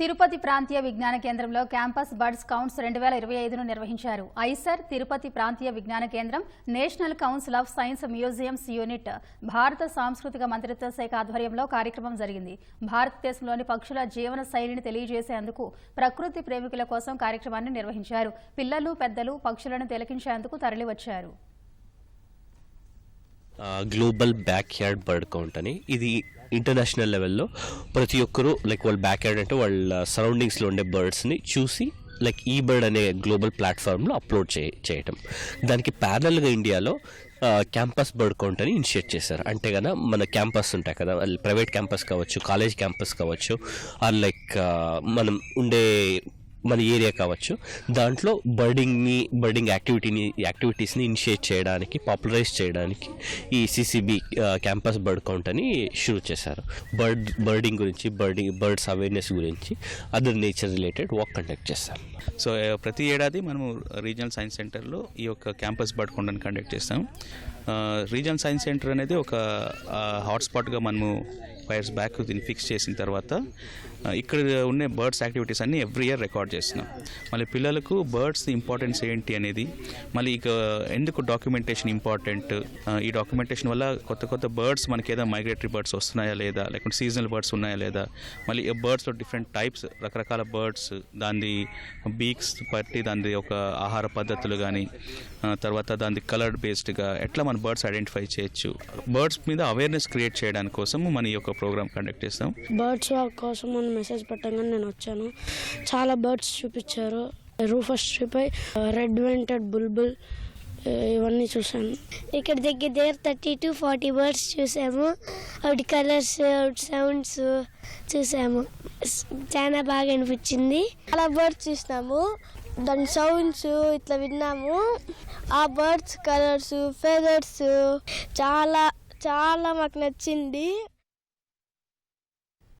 తిరుపతి ప్రాంతీయ విజ్ఞాన కేంద్రంలో క్యాంపస్ బర్డ్స్ కౌంట్స్ రెండు వేల ఇరవై ఐదును నిర్వహించారు. ఐసర్ తిరుపతి ప్రాంతీయ విజ్ఞాన కేంద్రం National Council of Science Museums unit భారత సాంస్కృతిక మంత్రిత్వ శాఖ ఆధ్వర్యంలో కార్యక్రమం జరిగింది. భారతదేశంలోని పక్షుల జీవన శైలిని తెలియజేసేందుకు ప్రకృతి ప్రేమికుల కోసం కార్యక్రమాన్ని నిర్వహించారు. పిల్లలు పెద్దలు పక్షులను తిలకించేందుకు తరలివచ్చారు. Global back yard bird count అని. ఇది ఇంటర్నేషనల్ లెవెల్లో ప్రతి ఒక్కరూ లైక్ వాళ్ళ బ్యాక్ యార్డ్ అంటే వాళ్ళ సరౌండింగ్స్లో ఉండే బర్డ్స్ని చూసి లైక్ ఈ బర్డ్ అనే గ్లోబల్ ప్లాట్ఫామ్లో అప్లోడ్ చే చేయటం. దానికి ప్యారల్గా ఇండియాలో క్యాంపస్ బర్డ్ కౌంట్ అని ఇనిషియేట్ చేశారు. అంటే కదా మన క్యాంపస్ ఉంటాయి కదా ప్రైవేట్ క్యాంపస్ కావచ్చు కాలేజ్ క్యాంపస్ కావచ్చు ఆర్ లైక్ మనం ఉండే మన ఏరియా కావచ్చు. దాంట్లో బర్డింగ్ని బర్డింగ్ యాక్టివిటీని యాక్టివిటీస్ని ఇనిషియేట్ చేయడానికి పాపులరైజ్ చేయడానికి ఈ సిసిబి క్యాంపస్ బర్డ్ కౌంట్ అని షురూ చేశారు. బర్డ్ బర్డింగ్ గురించి బర్డింగ్ బర్డ్స్ అవేర్నెస్ గురించి other nature related walk conduct చేస్తారు సో ప్రతి ఏడాది మనము రీజనల్ సైన్స్ సెంటర్లో ఈ యొక్క క్యాంపస్ బర్డ్ కొండను కండక్ట్ చేస్తాం. రీజనల్ సైన్స్ సెంటర్ అనేది ఒక హాట్స్పాట్గా మనము ఇయర్స్ బ్యాక్ దీన్ని ఫిక్స్ చేసిన తర్వాత ఇక్కడ ఉండే బర్డ్స్ యాక్టివిటీస్ అన్ని ఎవ్రీ ఇయర్ రికార్డ్ చేస్తున్నాం. మళ్ళీ పిల్లలకు బర్డ్స్ ఇంపార్టెన్స్ ఏంటి అనేది మళ్ళీ ఇక ఎందుకు డాక్యుమెంటేషన్ ఇంపార్టెంట్ ఈ డాక్యుమెంటేషన్ వల్ల కొత్త కొత్త బర్డ్స్ మనకి ఏదైనా మైగ్రేటరీ బర్డ్స్ వస్తున్నాయా లేదా లేకుంటే సీజనల్ బర్డ్స్ ఉన్నాయా లేదా మళ్ళీ బర్డ్స్లో డిఫరెంట్ టైప్స్ రకరకాల బర్డ్స్ దాని బీక్స్ బట్టి దాని ఒక ఆహార పద్ధతులు కానీ తర్వాత దాని కలర్ బేస్డ్గా ఎట్లా మన బర్డ్స్ ఐడెంటిఫై చేయొచ్చు. బర్డ్స్ మీద అవేర్నెస్ క్రియేట్ చేయడానికి కోసం మన యొక్క ప్రోగ్రామ్ కండక్ట్ చేస్తాం. బర్డ్స్ వాక్ కోసం అని మెసేజ్ పెట్టగానే నేను వచ్చాను. చాలా బర్డ్స్ చూపించారు. రూఫస్ ట్రిపై రెడ్ వెంటెడ్ బుల్బుల్ ఇవన్నీ చూశాను. ఇక్కడ దగ్గర దగ్గర థర్టీ టు ఫార్టీ బర్డ్స్ చూసాము. వాటి కలర్స్ సౌండ్స్ చూసాము. చాలా బాగా అనిపించింది. చాలా బర్డ్స్ చూసినాము. దాని సౌండ్స్ ఇట్లా విన్నాము. ఆ బర్డ్స్ కలర్స్ ఫెదర్స్ చాలా చాలా మాకు నచ్చింది.